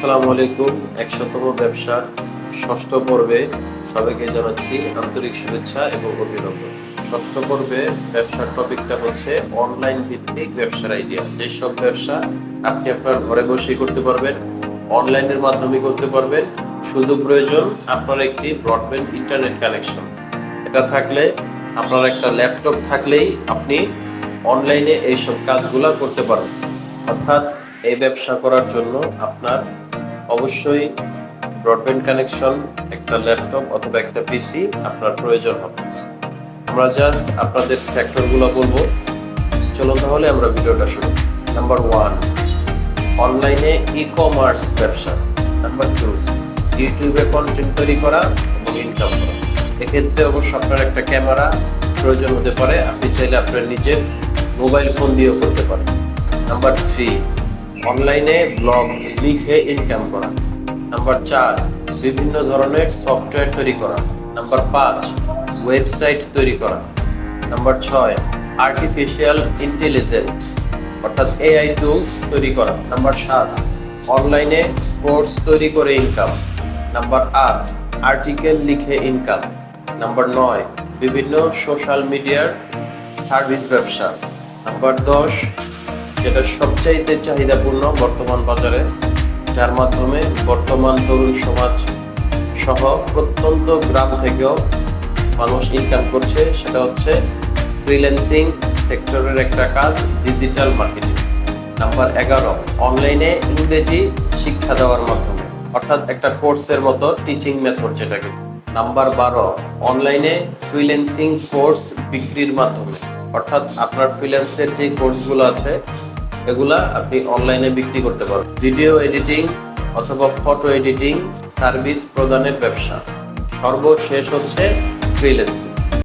আসসালামু আলাইকুম, একশোতম ব্যবসার ষষ্ঠ পর্বে সবাইকে জানাচ্ছি আন্তরিক শুভেচ্ছা এবং অভিনন্দন। ষষ্ঠ পর্বে ব্যবসার টপিকটা হচ্ছে অনলাইন ভিত্তিক ব্যবসার আইডিয়া। যেসব ব্যবসা আপনি আপনার ঘরে বসেই করতে পারবেন, অনলাইনের মাধ্যমে করতে পারবেন, শুধু প্রয়োজন আপনার একটি ব্রডব্যান্ড ইন্টারনেট কানেকশন। এটা থাকলে, আপনার একটা ল্যাপটপ থাকলেই আপনি অনলাইনে এইসব কাজগুলো করতে পারবেন। অর্থাৎ এই ব্যবসা করার জন্য আপনার অবশ্যই ব্রডব্যান্ড কানেকশন একটা ল্যাপটপ অথবা একটা পিসি আপনার প্রয়োজন হবে। আমরা জাস্ট আপনাদের সেক্টরগুলো বলব। চলো তাহলে আমরা ভিডিওটা শুরু নাম্বার ওয়ান অনলাইনে ই কমার্স ব্যবসা। নাম্বার টু ইউটিউবে কন্টেন্ট তৈরি করা এবং ইনকাম করা। এক্ষেত্রে অবশ্য আপনার একটা ক্যামেরা প্রয়োজন হতে পারে। আপনি চাইলে আপনার নিজের মোবাইল ফোন দিয়েও করতে পারেন। নাম্বার থ্রি অনলাইনে ব্লগ লিখে ইনকাম করা। নাম্বার চার, বিভিন্ন ধরনের সফটওয়্যার তৈরি করা। নাম্বার পাঁচ ওয়েবসাইট তৈরি করা। নাম্বার ছয় আর্টিফিশিয়াল ইন্টেলিজেন্ট অর্থাৎ এআই টুলস তৈরি করা। নাম্বার সাত, অনলাইনে কোর্স তৈরি করে ইনকাম নাম্বার আট আর্টিকেল লিখে ইনকাম নাম্বার নয়, বিভিন্ন সোশ্যাল মিডিয়ার সার্ভিস ব্যবসা। নাম্বার দশ যেটা সবচাইতে চাহিদাপূর্ণ বর্তমান বাজারে, যার মাধ্যমে বর্তমান তরুণ সমাজ সহ প্রত্যন্ত গ্রাম থেকেও মানুষ ইনকাম করছে, সেটা হচ্ছে ফ্রিল্যান্সিং সেক্টরের একটা কাজ ডিজিটাল মার্কেটিং নাম্বার এগারো অনলাইনে ইংরেজি শিক্ষা দেওয়ার মাধ্যমে। অর্থাৎ একটা কোর্সের মতো টিচিং মেথড যেটাকে। নাম্বার বারো, অনলাইনে ফ্রিল্যান্সিং কোর্স বিক্রির মাধ্যমে। অর্থাৎ আপনার ফ্রিল্যান্সের যে কোর্সগুলো আছে, এগুলা আপনি অনলাইনে বিক্রি করতে পারেন ভিডিও এডিটিং অথবা ফটো এডিটিং সার্ভিস প্রদানের ব্যবসা। সর্বশেষ হচ্ছে ফ্রিল্যান্সিং।